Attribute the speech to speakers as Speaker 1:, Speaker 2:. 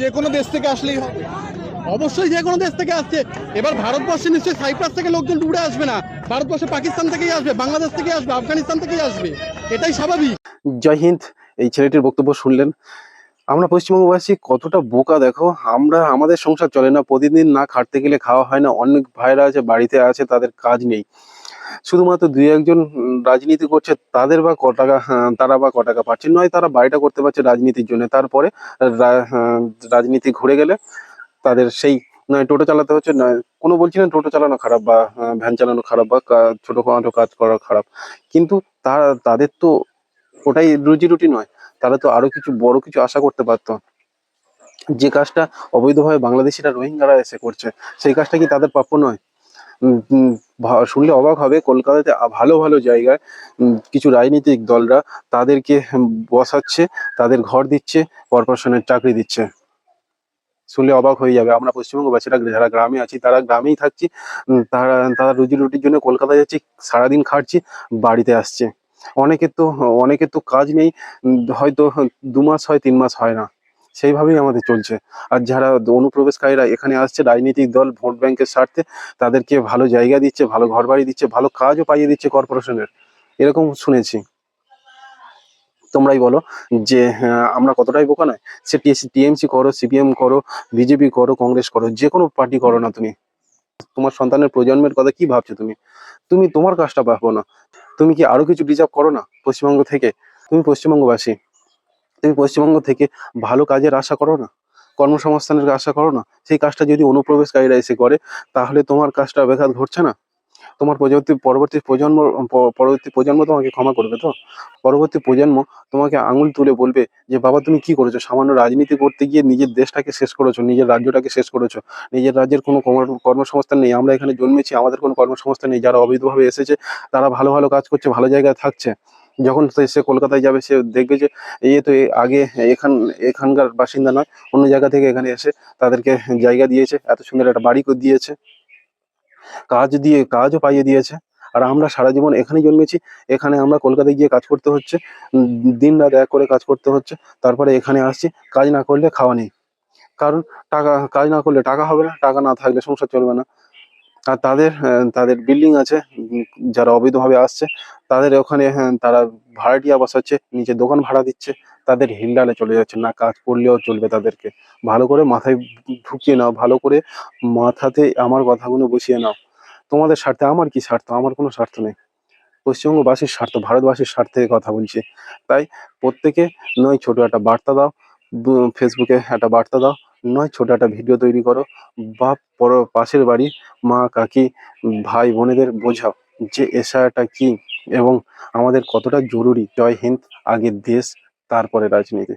Speaker 1: যে কোনো দেশ থেকে আসলেই হবে। অবশ্যই যে কোনো দেশ থেকে আসছে। এবার ভারতবর্ষে নিশ্চয়ই সাইপ্রাস থেকে লোকজন উড়ে আসবে না। ভারতবর্ষে পাকিস্তান থেকেই আসবে, বাংলাদেশ থেকে আসবে, আফগানিস্তান থেকেই আসবে। এটাই স্বাভাবিক।
Speaker 2: জয় হিন্দ, এই ছেলেটির বক্তব্য শুনলেন। আমরা পশ্চিমবঙ্গবাসী কতটা বোকা, দেখো। আমরা, আমাদের সংসার চলে না। প্রতিদিন না খাটতে গেলে খাওয়া হয় না। অনেক ভাইরা আছে, বাড়িতে আছে, তাদের কাজ নেই। শুধুমাত্র দুই একজন রাজনীতি করছে তাদের বা ক টাকা হ্যাঁ, তারা বা ক টাকা পাচ্ছে। নয় তারা বাড়িটা করতে পারছে রাজনীতির জন্য। তারপরে হ্যাঁ, রাজনীতি ঘুরে গেলে তাদের সেই নয় টোটো চালাতে হচ্ছে। নয় কোনো বলছি না টোটো চালানো খারাপ বা ভ্যান চালানো খারাপ বা কা- ছোটখাটো কাজ করা খারাপ। কিন্তু তারা তাদের তো ওটাই রুজি রুটি নয়। তারা তো আরও কিছু বড় কিছু আশা করতে পারতো। যে কাজটা অবৈধভাবে বাংলাদেশিরা রোহিঙ্গারা এসে করছে সেই কাজটা কি তাদের প্রাপ্য নয়? শুনলে অবাক হবে, কলকাতাতে ভালো ভালো জায়গায় কিছু রাজনৈতিক দলরা তাদেরকে বসাচ্ছে, তাদের ঘর দিচ্ছে, কর্পোরেশনের চাকরি দিচ্ছে। শুনলে অবাক হয়ে যাবে, আমরা পশ্চিমবঙ্গবাসীরা যারা গ্রামে আছি, তারা গ্রামেই থাকছি তারা তারা রুজি রুটির জন্য কলকাতা যাচ্ছি, সারাদিন খাটছি, বাড়িতে আসছে। অনেকের তো অনেকের তো কাজ নেই হয়তো দু মাস হয়, তিন মাস হয় না। সেইভাবেই আমাদের চলছে। আর যারা অনুপ্রবেশকারীরা এখানে আসছে রাজনৈতিক দল ভোট ব্যাংকের স্বার্থে তাদেরকে ভালো জায়গা দিচ্ছে ভালো ঘর বাড়ি দিচ্ছে ভালো কাজও পাইয়ে দিচ্ছে কর্পোরেশনের। এরকম শুনেছি। তোমরাই বলো যে হ্যাঁ, আমরা কতটাই বোকা নয়। সে টিএমসি করো সিপিএম করো বিজেপি করো কংগ্রেস করো যে কোনো পার্টি করো না তুমি। তোমার সন্তানের প্রজন্মের কথা কি ভাবছ তুমি? তুমি তোমার কাজটা পাবো না। তুমি কি আরও কিছু ডিজার্ভ করো না পশ্চিমবঙ্গ থেকে? তুমি পশ্চিমবঙ্গবাসী। তুমি পশ্চিমবঙ্গ থেকে ভালো কাজের আশা করো না, কর্মসংস্থানের আশা করো না, সেই কাজটা যদি অনুপ্রবেশকারীরা এসে করে, তাহলে তোমার কাজটা ব্যাঘাত ঘটছে না। তোমার পরবর্তী পরবর্তী প্রজন্ম পরবর্তী প্রজন্ম তোমাকে ক্ষমা করবে তো? পরবর্তী প্রজন্ম তোমাকে আঙুল তুলে বলবে যে, বাবা, তুমি কি করেছ? সামান্য রাজনীতি করতে গিয়ে নিজের দেশটাকে শেষ করেছ, নিজের রাজ্যটাকে শেষ করেছ, নিজের রাজ্যের কোনো কর্মসংস্থান নেই, আমরা এখানে জন্মেছি, আমাদের কোনো কর্মসংস্থান নেই, যারা অবৈধভাবে এসেছে, তারা ভালো ভালো কাজ করছে, ভালো জায়গায় থাকছে। যখন সে কলকাতায় যাবে, সে দেখবে যে এ তো আগে এখান, এখানকার বাসিন্দা নয়, অন্য জায়গা থেকে এখানে এসে তাদেরকে জায়গা দিয়েছে, এত সুন্দর একটা বাড়ি দিয়েছে। কাজ দিয়ে, কাজও পাইয়ে দিয়েছে। আর আমরা সারা জীবন এখানে জন্মেছি, এখানে আমরা কলকাতায় গিয়ে কাজ করতে হচ্ছে, দিন রাত এক করে কাজ করতে হচ্ছে, তারপরে এখানে আসছি, কাজ না করলে খাওয়া নেই। কারণ টাকা, কাজ না করলে টাকা হবে না, টাকা না থাকলে সংসার চলবে না। আর তাদের তাদের বিল্ডিং আছে যারা অবৈধভাবে আসছে, তাদের ওখানে তারা ভাড়াটিয়া বসাচ্ছে, নিচে দোকান ভাড়া দিচ্ছে, তাদের হিলডালে চলে যাচ্ছে, না কাজ করলেও চলবে তাদেরকে। ভালো করে মাথায় ঢুকিয়ে নাও, ভালো করে মাথাতে আমার কথাগুলো বসিয়ে নাও। তোমাদের স্বার্থে, আমার কি স্বার্থ? আমার কোনো স্বার্থ নেই। পশ্চিমবঙ্গবাসীর স্বার্থ, ভারতবাসীর স্বার্থে কথা বলছি। তাই প্রত্যেকে নয়, ছোট একটা বার্তা দাও ফেসবুকে একটা বার্তা দাও নয়, ছোট একটা ভিডিও তৈরি করো। বা পর, পাশের বাড়ি, মা, কাকি, ভাই, বোনেদের বোঝাও যে এশাটা কি এবং আমাদের কতটা জরুরি। জয় হিন্দ, আগে দেশ, তারপরে রাজনীতি।